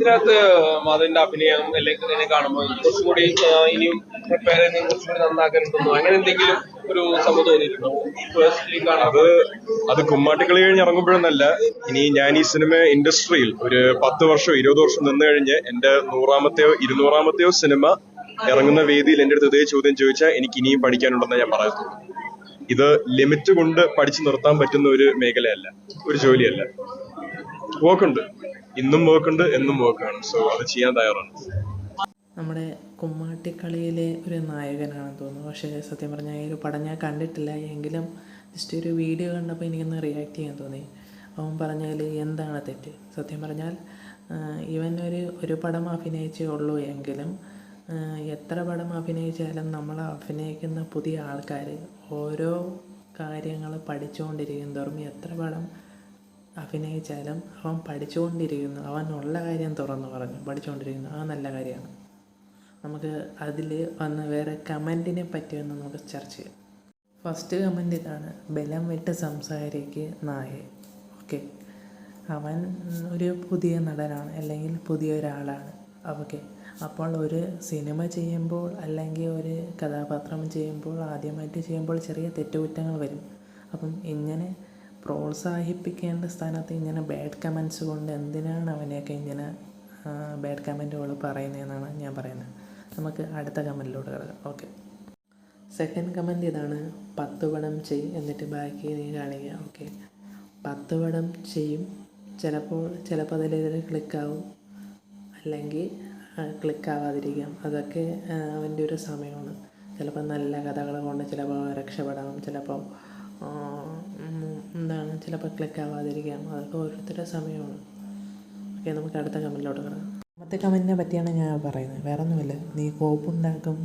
ഇതിനകത്ത് അതിന്റെ അഭിനയം അല്ലെങ്കിൽ ഇതിനെ കാണുമ്പോൾ കുറച്ചുകൂടി ഇനിയും പ്രിപ്പയർ ചെയ്യുന്ന കുറച്ചും കൂടി നന്നാക്കാനുണ്ടെന്നോ? അങ്ങനെ എന്തെങ്കിലും ഒരു സംഭവം തോന്നിയിട്ടുണ്ടോ? അത് അത് കുമ്മാട്ടിക്കളി കഴിഞ്ഞ് ഇറങ്ങുമ്പോഴൊന്നല്ല ഇനി ഞാൻ ഈ സിനിമ ഇൻഡസ്ട്രിയിൽ ഒരു പത്ത് വർഷം ഇരുപത് വർഷം നിന്ന് കഴിഞ്ഞ് എന്റെ നൂറാമത്തെയോ ഇരുന്നൂറാമത്തെയോ സിനിമ ഇറങ്ങുന്ന വേദിയിൽ എന്റെ അടുത്ത് ഇതേ ചോദ്യം ചോദിച്ചാൽ എനിക്ക് ഇനിയും പഠിക്കാനുണ്ടെന്ന് ഞാൻ പറയത്തുള്ളൂ. ഇത് ലിമിറ്റ് കൊണ്ട് പഠിച്ചു നിർത്താൻ പറ്റുന്ന ഒരു മേഖലയല്ല ഒരു ജോലിയല്ല. വർക്കുണ്ട് ഇന്നും വർക്കുണ്ട് എന്നും വർക്കാണ് സോ അത് ചെയ്യാൻ തയ്യാറാണ്. നമ്മുടെ കുമ്മാട്ടിക്കളിയിലെ ഒരു നായകനാണെന്ന് തോന്നുന്നു. പക്ഷേ സത്യം പറഞ്ഞാൽ ഈ ഒരു പടം ഞാൻ കണ്ടിട്ടില്ല. എങ്കിലും ജസ്റ്റ് ഒരു വീഡിയോ കണ്ടപ്പോൾ എനിക്കൊന്ന് റിയാക്ട് ചെയ്യാൻ തോന്നി. അവൻ പറഞ്ഞാൽ എന്താണ് തെറ്റ്? സത്യം പറഞ്ഞാൽ ഇവൻ ഒരു ഒരു പടം അഭിനയിച്ചേ ഉള്ളൂ എങ്കിലും എത്ര പടം അഭിനയിച്ചാലും നമ്മൾ അഭിനയിക്കുന്ന പുതിയ ആൾക്കാർ ഓരോ കാര്യങ്ങൾ പഠിച്ചുകൊണ്ടിരിക്കും തോറും എത്ര പടം അഭിനയിച്ചാലും അവൻ പഠിച്ചുകൊണ്ടിരിക്കുന്നു. അവൻ ഉള്ള കാര്യം തുറന്നു പറഞ്ഞു. പഠിച്ചുകൊണ്ടിരിക്കുന്നു. ആ നല്ല കാര്യമാണ്. നമുക്ക് അതിൽ വന്ന് വേറെ കമന്റിനെ പറ്റിയൊന്ന് നമുക്ക് ചർച്ച ചെയ്യാം. ഫസ്റ്റ് കമന്റ് ഇതാണ് ബലം വിട്ട് സംസാരിക്ക് നായ. ഓക്കെ അവൻ ഒരു പുതിയ നടനാണ് അല്ലെങ്കിൽ പുതിയ ഒരാളാണ്. ഓക്കെ അപ്പോൾ ഒരു സിനിമ ചെയ്യുമ്പോൾ അല്ലെങ്കിൽ ഒരു കഥാപാത്രം ചെയ്യുമ്പോൾ ആദ്യമായിട്ട് ചെയ്യുമ്പോൾ ചെറിയ തെറ്റുകുറ്റങ്ങൾ വരും. അപ്പം ഇങ്ങനെ പ്രോത്സാഹിപ്പിക്കേണ്ട സ്ഥാനത്ത് ഇങ്ങനെ ബാഡ് കമൻസ് കൊണ്ട് എന്തിനാണ് അവനെയൊക്കെ ഇങ്ങനെ ബാഡ് കമന്റുകൾ പറയുന്നതെന്നാണ് ഞാൻ പറയുന്നത്. നമുക്ക് അടുത്ത കമന്റിലോട്ട് കിടക്കാം. ഓക്കെ സെക്കൻഡ് കമന്റ് ഇതാണ് പത്ത് പടം ചെയ് എന്നിട്ട് ബാക്കി നീ കാണിക്കുക. ഓക്കെ പത്ത് പടം ചെയ്യും. ചിലപ്പോൾ ചിലപ്പോൾ അതിൽ ക്ലിക്കാവും അല്ലെങ്കിൽ ക്ലിക്കാവാതിരിക്കാം അതൊക്കെ അവന്റെ ഒരു സമയമാണ്. ചിലപ്പോൾ നല്ല കഥകൾ കൊണ്ട് ചിലപ്പോൾ രക്ഷപ്പെടാം. ചിലപ്പോൾ എന്താണ് ക്ലിക്ക് ആവാതിരിക്കാം. അതൊക്കെ ഓരോരുത്തരുടെ സമയമാണ്. ഓക്കെ നമുക്ക് അടുത്ത കമന്റിലോട്ട് കിടക്കാം. രണ്ടാമത്തെ കമന്റിനെ പറ്റിയാണ് ഞാൻ പറയുന്നത്. വേറെ ഒന്നുമില്ല നീ കോപ്പുണ്ടാക്കും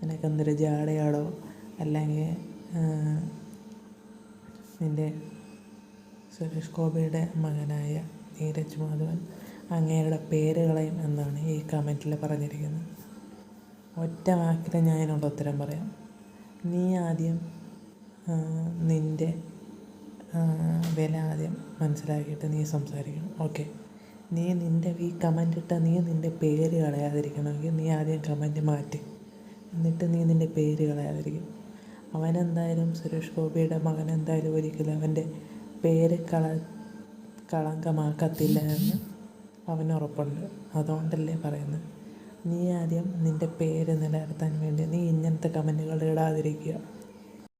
നിനക്ക് എന്തൊരു ജാടയാടോ? അല്ലെങ്കിൽ നിന്റെ സുരേഷ് ഗോപിയുടെ മകനായ നീരജ് മാധവൻ അങ്ങേരുടെ പേര് എന്നാണ് ഈ കമന്റിൽ പറഞ്ഞിരിക്കുന്നത്. ഒറ്റ വാക്കിൽ ഞാൻ അതിനുള്ള ഉത്തരം പറയാം. നീ ആദ്യം നിന്റെ വില ആദ്യം മനസ്സിലാക്കിയിട്ട് നീ സംസാരിക്കണം. ഓക്കെ. നീ നിന്റെ ഈ കമന്റ് ഇട്ട നീ നിന്റെ പേര് കളയാതിരിക്കണമെങ്കിൽ നീ ആദ്യം കമന്റ് മാറ്റി. എന്നിട്ട് നീ നിന്റെ പേര് കളയാതിരിക്കും. അവനെന്തായാലും സുരേഷ് ഗോപിയുടെ മകൻ എന്തായാലും ഒരിക്കലും അവന്റെ പേര് കള കളങ്കമാക്കത്തില്ല എന്ന് അവന് ഉറപ്പുണ്ട്. അതുകൊണ്ടല്ലേ പറയുന്നത്. നീ ആദ്യം നിന്റെ പേര് നിലനിർത്താൻ വേണ്ടി നീ ഇങ്ങനത്തെ കമന്റുകൾ ഇടാതിരിക്കുക.